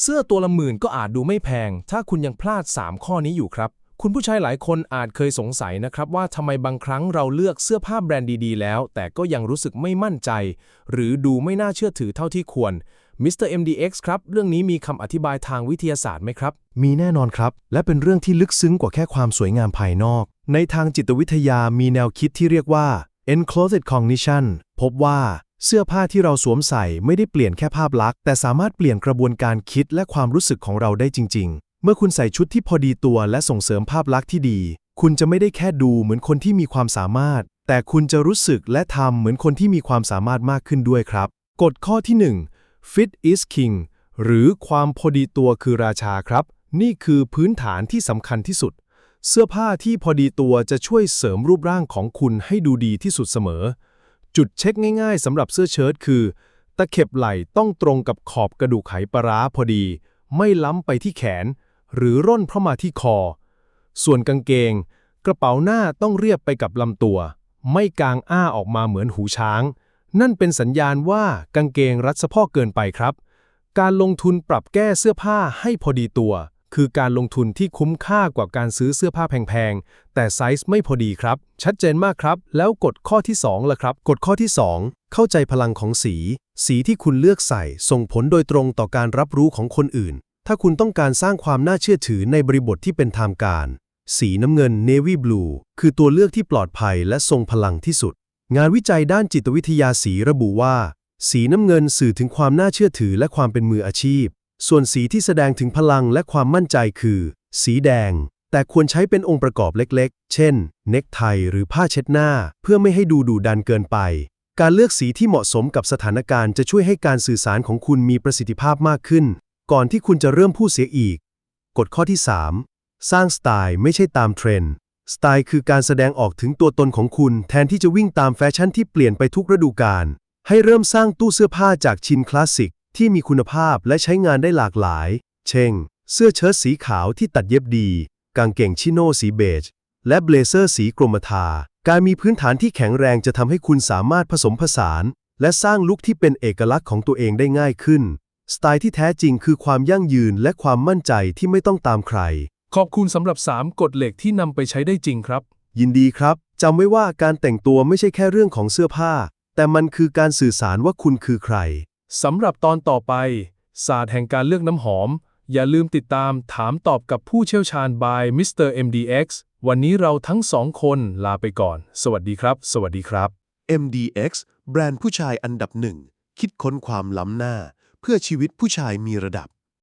เสื้อตัวละหมื่นก็อาจดูไม่แพง ถ้าคุณยังพลาด 3 ข้อนี้อยู่ครับ คุณผู้ชายหลายคนอาจเคยสงสัยนะครับว่าทำไมบางครั้งเราเลือกเสื้อผ้าแบรนด์ดีๆ แล้ว แต่ก็ยังรู้สึกไม่มั่นใจ หรือดูไม่น่าเชื่อถือเท่าที่ควร Mr. MDX ครับ เรื่องนี้มีคำอธิบายทางวิทยาศาสตร์ไหมครับ มีแน่นอนครับ และเป็นเรื่องที่ลึกซึ้งกว่าแค่ความสวยงามภายนอก ในทางจิตวิทยามีแนวคิดที่เรียกว่า enclosed cognition พบว่า เสื้อผ้าที่เราสวมใส่ไม่ได้เปลี่ยนแค่ภาพลักษณ์แต่สามารถเปลี่ยนกระบวนการคิดและความรู้สึกของเราได้จริง ๆ เมื่อคุณใส่ชุดที่พอดีตัวและส่งเสริมภาพลักษณ์ที่ดี คุณจะไม่ได้แค่ดูเหมือนคนที่มีความสามารถ แต่คุณจะรู้สึกและทำเหมือนคนที่มีความสามารถมากขึ้นด้วยครับ กฎข้อที่ 1 fit is king หรือความพอดีตัวคือราชาครับ นี่คือพื้นฐานที่สำคัญที่สุด เสื้อผ้าที่พอดีตัวจะช่วยเสริมรูปร่างของคุณให้ดูดีที่สุดเสมอ จุดเช็คง่ายๆสำหรับเสื้อเชิ้ตคือ ตะเข็บไหล่ต้องตรงกับขอบกระดูกไขปลาร้าพอดี ไม่ล้ำไปที่แขน หรือร่นเข้าะมาที่คอ ส่วนกางเกง กระเป๋าหน้าต้องเรียบไปกับลำตัว ไม่กางอ้าออกมาเหมือนหูช้าง นั่นเป็นสัญญาณว่ากางเกงรัดสะโพกเกินไปครับ การลงทุนปรับแก้เสื้อผ้าให้พอดีตัว คือการลงทุนที่คุ้มค่ากว่าการซื้อเสื้อผ้าแพงๆ แต่ไซส์ไม่พอดีครับ ชัดเจนมากครับ แล้วกฎข้อที่2ล่ะครับ กฎข้อที่ 2 เข้าใจพลังของสี สีที่คุณเลือกใส่ ส่งผลโดยตรงต่อการรับรู้ของคนอื่น ถ้าคุณต้องการสร้างความน่าเชื่อถือในบริบทที่เป็นทางการ สีน้ำเงิน Navy Blue คือตัวเลือกที่ปลอดภัยและทรงพลังที่สุด งานวิจัยด้านจิตวิทยาสีระบุว่า สีน้ำเงินสื่อถึงความน่าเชื่อถือและความเป็นมืออาชีพ ส่วนสีที่แสดงถึงพลังและความมั่นใจคือ สีแดง แต่ควรใช้เป็นองค์ประกอบเล็กๆ เช่น เน็กไทหรือผ้าเช็ดหน้า เพื่อไม่ให้ดูดุดันเกินไป การเลือกสีที่เหมาะสมกับสถานการณ์จะช่วยให้การสื่อสารของคุณมีประสิทธิภาพมากขึ้น ก่อนที่คุณจะเริ่มพูดเสียอีก กฎข้อที่ 3 สร้างสไตล์ไม่ใช่ตามเทรนด์ สไตล์คือการแสดงออกถึงตัวตนของคุณ แทนที่จะวิ่งตามแฟชั่นที่เปลี่ยนไปทุกฤดูกาล ให้เริ่มสร้างตู้เสื้อผ้าจากชิ้นคลาสสิก ที่มีคุณภาพและใช้งานได้หลากหลาย เช่น เสื้อเชิ้ตสีขาวที่ตัดเย็บดี กางเกงชิโน่สีเบจ และเบลเซอร์สีกรมท่าการมีพื้นฐานที่แข็งแรงจะทำให้คุณสามารถผสมผสาน และสร้างลุคที่เป็นเอกลักษณ์ของตัวเองได้ง่ายขึ้น สไตล์ที่แท้จริงคือความยั่งยืนและความมั่นใจที่ไม่ต้องตามใคร ขอบคุณสำหรับ 3 กฎเหล็กที่นำไปใช้ได้จริงครับ ยินดีครับจำไว้ว่าการแต่งตัวไม่ใช่แค่เรื่องของเสื้อผ้า แต่มันคือการสื่อสารว่าคุณคือใคร สำหรับตอนต่อไป ศาสตร์แห่งการเลือกน้ำหอม อย่าลืมติดตามถามตอบกับผู้เชี่ยวชาญ by Mr. MDX วันนี้เราทั้งสองคนลาไปก่อน สวัสดีครับ สวัสดีครับ MDX แบรนด์ผู้ชายอันดับหนึ่ง คิดค้นความล้ำหน้า เพื่อชีวิตผู้ชายมีระดับ